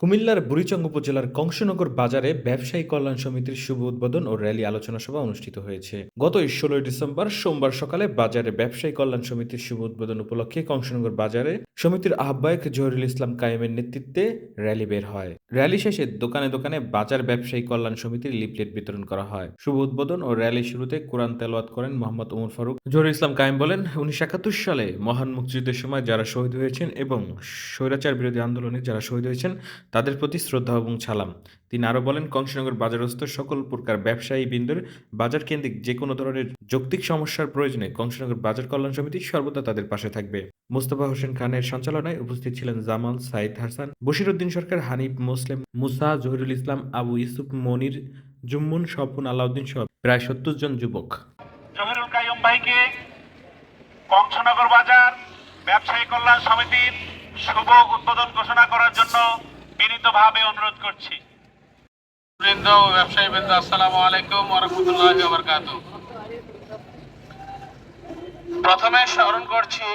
কুমিল্লার বুড়িচং উপজেলার কংসনগর বাজারে ব্যবসায়ী কল্যাণ সমিতির শুভ উদ্বোধন ও র্যালি আলোচনা সভা অনুষ্ঠিত হয়েছে। গত ষোলোই ডিসেম্বর সোমবার সকালে বাজারে ব্যবসায়ী কল্যাণ সমিতির শুভ উদ্বোধন উপলক্ষে কংসনগর বাজারে সমিতির আহ্বায়ক জহিরুল ইসলাম কায়েমের নেতৃত্বে র্যালি বের হয়। র্যালি শেষে দোকানে দোকানে বাজার ব্যবসায়ী কল্যাণ সমিতির লিফলেট বিতরণ করা হয়। শুভ উদ্বোধন ও র্যালি শুরুতে কোরআন তেলাওয়াত করেন মোহাম্মদ ওমর ফারুক। জহিরুল ইসলাম কায়েম বলেন, উনিশশো একাত্তর সালে মহান মুক্তিযুদ্ধের সময় যারা শহীদ হয়েছেন এবং স্বৈরাচার বিরোধী আন্দোলনে যারা শহীদ হয়েছেন তাদের প্রতি শ্রদ্ধা এবং সালাম। তিনি আরও বলেন, কংসনগর বাজারস্থ সকল প্রকার ব্যবসায়ী বিন্দুর বাজার কেন্দ্রিক যে কোনো ধরনের যৌক্তিক সমস্যার প্রয়োজনে কংসনগর বাজার কল্যাণ সমিতি সর্বদা তাদের পাশে থাকবে। মোস্তফা হোসেন খানের সঞ্চালনায় উপস্থিত ছিলেন জামাল সাইদ হাসান, বশিরউদ্দিন সরকার, হানিফ মুসলিম, মুসা জহিরুল ইসলাম, আবু ইউসুফ মনির, জুম্মুন স্বপন আলাউদ্দিন সহ প্রায় সত্তর জন যুবক। কংসনগর বাজার ব্যবসায়ী কল্যাণ সমিতির শুভ উদ্বোধন ঘোষণা করার জন্য বিনীতভাবে অনুরোধ করছি। বৃন্দ ব্যবসায়ী বৃন্দ আসসালামু আলাইকুম ওরহমতুল্লাহ প্রথমে স্মরণ করছি,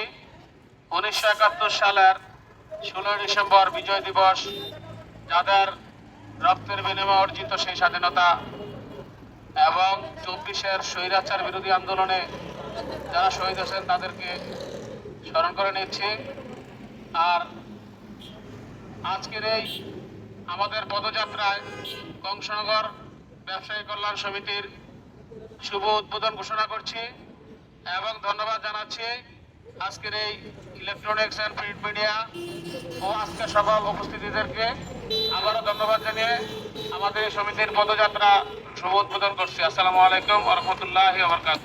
উনিশশো একাত্তর সালের ষোলোই ডিসেম্বর বিজয় দিবস, যাদের রক্তের বিনিময়ে অর্জিত সেই স্বাধীনতা এবং চব্বিশের স্বৈরাচার বিরোধী আন্দোলনে যারা শহীদ হয়েছেন তাদেরকে স্মরণ করে নিচ্ছি। আর আজকের এই আমাদের পদযাত্রায় কংসনগর ব্যবসায়ী কল্যাণ সমিতির শুভ উদ্বোধন ঘোষণা করছি এবং ধন্যবাদ জানাচ্ছি আজকের এই ইলেকট্রনিক্স অ্যান্ড প্রিন্ট মিডিয়া ও আজকের সকল উপস্থিতিদেরকে। আবারও ধন্যবাদ জানিয়ে আমাদের এই সমিতির পদযাত্রা শুভ উদ্বোধন করছি। আসসালামু আলাইকুম রহমতুল্লাহ বরকাত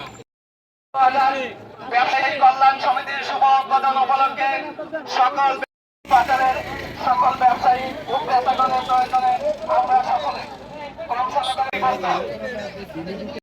ব্যবসায়ী কল্যাণ সমিতির শুভ উদ্বোধন উপলক্ষে সকল বাজারের সকল ব্যবসায়ী ও ক্রেতাগণের প্রয়োজনে আমরা সকলে কম সহকারী